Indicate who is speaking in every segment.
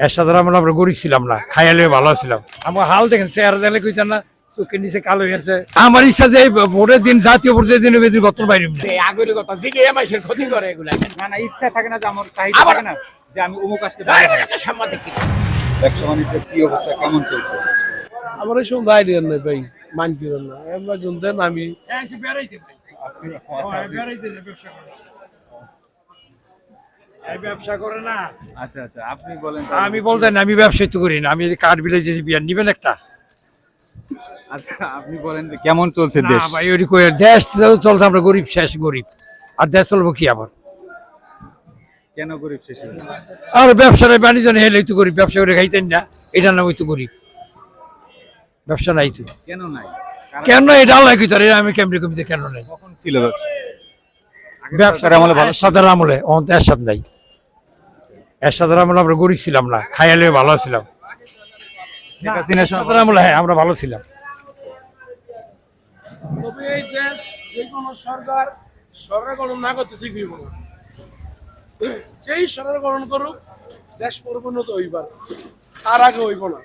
Speaker 1: এরশাদের আমলে আমরা গরিব ছিলাম না খাইয়ালে ভালো ছিলাম। আমার হাল দেখেন চেহারা দেখলে কইতেন না চোখের নিচে কালো হয়েছে আমার ইচ্ছা যে এই ভোটের দিন জাতীয় ভোটের দিন বেদিন গত বাইরে
Speaker 2: এই আগরিকতা জিগে মাসের ক্ষতি করে এগুলা।
Speaker 3: না না ইচ্ছা থাকে না যে আমার চাহিদা থাকে না যে আমি অমুক আসতে পারি।
Speaker 2: একটা
Speaker 3: ব্যবসা বাণিজ্যের কি অবস্থা কেমন চলছে?
Speaker 4: আমার এই সময় আইডিয়া নেই ভাই মাইন্ড করেন না আমরা জনতেন আমি
Speaker 1: ব্যবসা করে না।
Speaker 3: আচ্ছা আচ্ছা আপনি বলেন
Speaker 1: আমি বলতেন আমি ব্যবসায়ী তো করি না আমি কাঠ বিলে যে বিয়ার নিবেন একটা।
Speaker 3: আচ্ছা আপনি বলেন যে কেমন চলছে দেশ?
Speaker 1: ভাই ওই কই দেশ চলছে আমরা গরিব শেষ গরিব। আর দেশ চলবো কি আবার?
Speaker 3: কেন গরিব শেষ
Speaker 1: আর ব্যবসাটা বাণিজ্য নেই হেলে তো গরিব ব্যবসা করে খাইতেন না এটা না তো গরিব। ব্যবসা নাই তো।
Speaker 3: কেন নাই? কারণ
Speaker 1: কেন এটা আল্লাহ কি তার আমি কেমনি কমিতে কেন নাই?
Speaker 3: কখন ছিল ব্যবসা?
Speaker 1: ব্যবসার
Speaker 3: আমলে ভালো
Speaker 1: আমলে অন্ত নাই। এরশাদের আমলে আমরা গরিব ছিলাম না খাইয়ালে ভালো ছিলাম। এরশাদের আমলে হ্যাঁ আমরা ভালো ছিলাম।
Speaker 4: তবে এই দেশ যে কোনো সরকার সরকার গঠন না করতে ঠিক হইব না যেই সরকার গঠন করুক দেশ পরিপূর্ণত হইবার। তার আগে হইব না।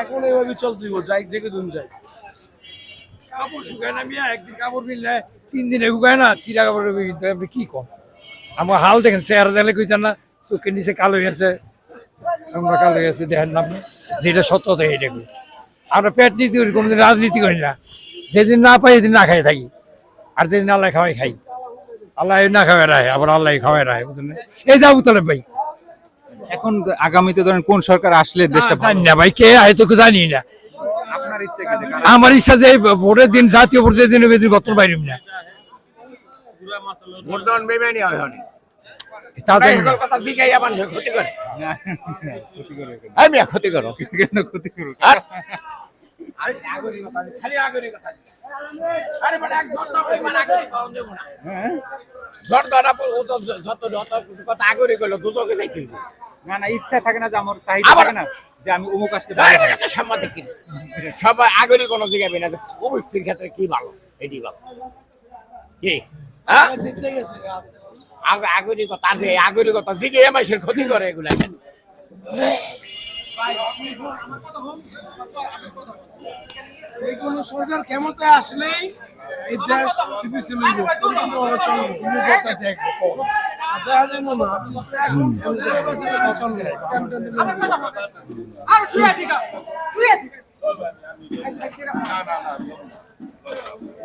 Speaker 4: এখন এইভাবে চলতে হইব যাই যেকে দিন যাই।
Speaker 1: কাপড় শুকায় না মিয়া একদিন কাপড় মিললে তিন দিনে শুকায় না চিরা কাপড় কি কম আমার হাল দেখেন চেহারা দেখলে কইতেন না চোখের নিচে কালো হয়েছে আমরা কালো হয়েছে দেখেন না আপনি। যেটা সত্য থাকে এটা আমরা পেট নীতি করি কোনোদিন রাজনীতি করি না। যেদিন না পাই সেদিন না খাই থাকি। আর যেদিন আল্লাহ খাওয়াই খাই। আল্লাহ না খাওয়াই রায় আবার আল্লাহ খাওয়াই রায় বুঝলেন এই যাব তাহলে ভাই।
Speaker 3: এখন আগামীতে ধরেন কোন সরকার আসলে দেশটা
Speaker 1: জানি না ভাই কে আয় তো জানি না। আমার ইচ্ছা যে ভোটের দিন জাতীয় ভোটের দিন বেদিন গত বাইরে না।
Speaker 2: ভোট দেওয়ান বেমানি হয়। ক্ষতি করে।
Speaker 3: কেন?
Speaker 2: ক্ষতি করো। না না।
Speaker 3: হ্যাঁ? ইচ্ছা থাকে না যে আমার চাহিদা থাকে না যে আমি অমুক আসতে পারি
Speaker 2: বাইরে একটা সম্মতি কি? সবাই আগরি কোনো জিগাবে না উপস্থিতির ক্ষেত্রে কি ভালো? এটি ভালো। কি? হ্যাঁ?
Speaker 4: জিতে গেছে
Speaker 2: আগ- আগরিকতা আর আগরিকতা জিগে মাসের ক্ষতি করে এগুলা।
Speaker 4: যে কোনো সরকার ক্ষমতা আসলেই এই দেশ স্থিতিশীল চলবে দেখা যায় না আপনি তো এখন চলবে কেমন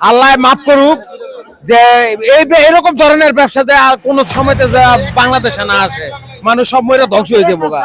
Speaker 5: আল্লাহ মাফ করুক যে এই এরকম ধরনের ব্যবসাতে আর কোনো সময়তে যা বাংলাদেশে না আসে, মানুষ সব ময়রা ধ্বংস হয়ে যাব গা